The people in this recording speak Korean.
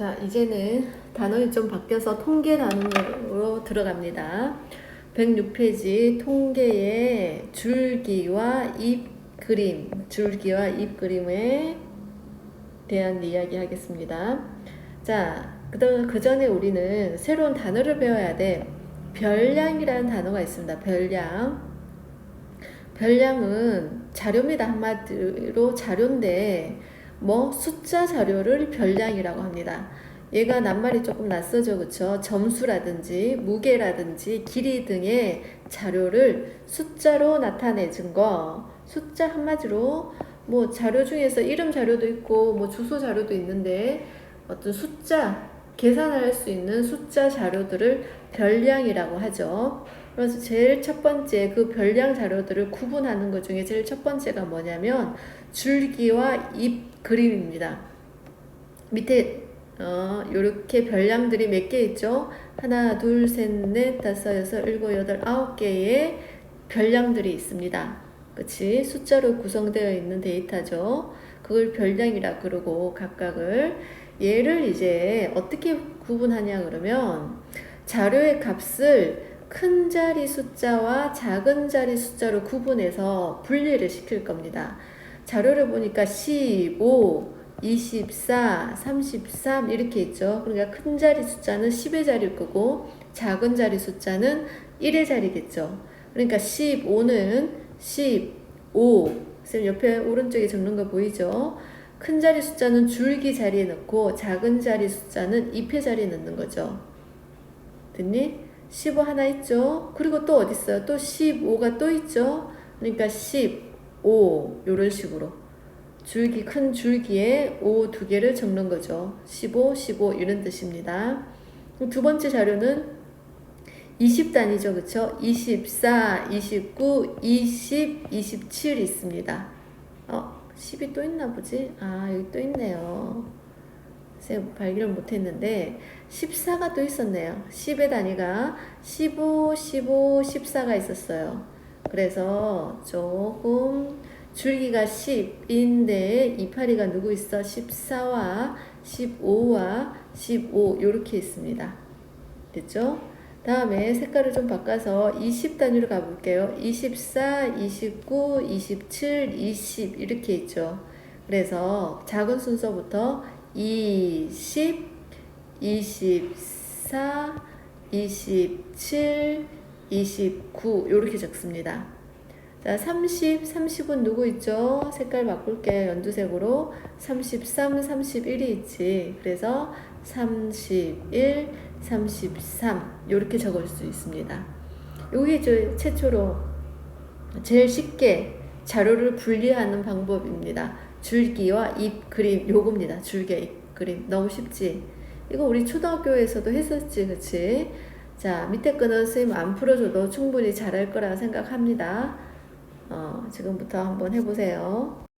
자, 이제는 단원이 좀 바뀌어서 통계 단원으로 들어갑니다. 106페이지 통계의 줄기와 잎 그림, 줄기와 잎 그림에 대한 이야기 하겠습니다. 자, 그, 그 전에 우리는 새로운 단어를 배워야 돼. 별량이라는 단어가 있습니다. 별량. 별량은 자료입니다. 한마디로 자료인데, 뭐 숫자 자료를 별량이라고 합니다. 얘가 낱말이 조금 낯서죠, 그쵸? 점수라든지 무게라든지 길이 등의 자료를 숫자로 나타내준 거, 숫자 한마디로 뭐 자료 중에서 이름 자료도 있고 뭐 주소 자료도 있는데 어떤 숫자 계산할 수 있는 숫자 자료들을 별량이라고 하죠. 그래서 제일 첫 번째 그 별량 자료들을 구분하는 것 중에 제일 첫 번째가 뭐냐면 줄기와 잎 그림입니다. 밑에 어, 요렇게 별량들이 몇 개 있죠? 하나, 둘, 셋, 넷, 다섯, 여섯, 일곱, 여덟, 아홉 개의 별량들이 있습니다. 그치? 숫자로 구성되어 있는 데이터죠. 그걸 별량이라 그러고 각각을 얘를 이제 어떻게 구분하냐 그러면 자료의 값을 큰 자리 숫자와 작은 자리 숫자로 구분해서 분리를 시킬 겁니다. 자료를 보니까 15, 24, 33 이렇게 있죠. 그러니까 큰 자리 숫자는 10의 자리일 거고 작은 자리 숫자는 1의 자리겠죠. 그러니까 15는 15. 쌤 옆에 오른쪽에 적는 거 보이죠? 큰 자리 숫자는 줄기 자리에 넣고 작은 자리 숫자는 잎의 자리에 넣는 거죠. 됐니? 15 하나 있죠? 그리고 또 어디 있어요? 또 15가 또 있죠? 그러니까 15 이런 식으로 줄기 큰 줄기에 5 두 개를 적는 거죠. 15, 15 이런 뜻입니다. 두 번째 자료는 20단위죠. 그쵸? 24, 29, 20, 27 있습니다. 어, 10이 또 있나 보지? 아, 여기 또 있네요. 쌤 발견을 못했는데 14가 또 있었네요. 10의 단위가 15, 15, 14가 있었어요. 그래서 조금 줄기가 10인데 이파리가 누구 있어? 14와 15와 15 이렇게 있습니다. 됐죠? 다음에 색깔을 좀 바꿔서 20 단위로 가볼게요. 24, 29, 27, 20 이렇게 있죠. 그래서 작은 순서부터 20, 24, 27, 29 이렇게 적습니다. 자, 30, 30은 누구 있죠? 색깔 바꿀게요. 연두색으로. 33, 31이 있지. 그래서 31, 33 이렇게 적을 수 있습니다. 이게 저 최초로 제일 쉽게 자료를 분리하는 방법입니다. 줄기와 잎 그림 요겁니다. 줄기와 잎 그림 너무 쉽지? 이거 우리 초등학교에서도 했었지, 그치? 자 밑에 거는 선생님 안 풀어줘도 충분히 잘할 거라 생각합니다. 어, 지금부터 한번 해보세요.